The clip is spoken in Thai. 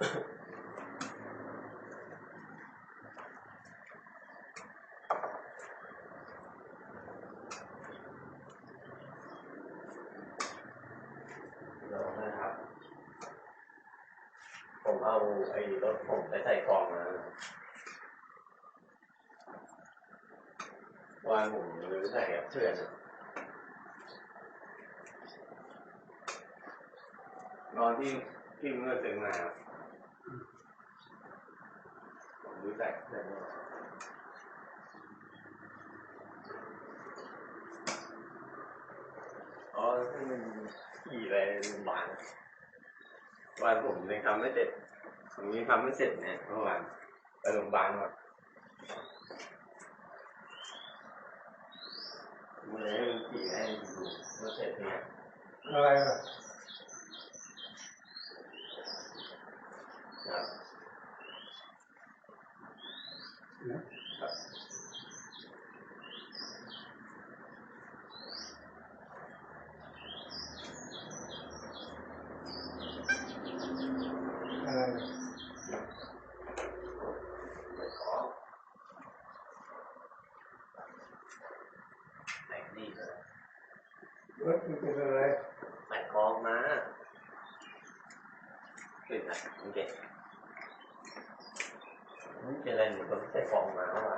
ลองนะครับผมเอาไอ้รถผมไปใส่กล่องมาวันผมหรือใส่กับเพื่อนนอนที่ที่เมื่อตื่นมาครับ รู้ใส่กับเพื่อ๋อที่มันขี่ไปโรงพยาบาลวันผมยังทำไม่เสร็จ ผมยังทำไม่เสร็จเนี่ยเมื่อวานไปโรงพยาบาลก่อนเมื่อไหร่มันขี่ให้ดูว่าเสร็จเนี่ยอะไรล่ะครับ อะไรล่ะไปของแต่งนี่เลยรถมันเป็นอะไรใส่คล้องมาขึ้นอะโอเคมั นี่เป็นอะไรหนูก็ไม่ใช่ของหมาว่ะ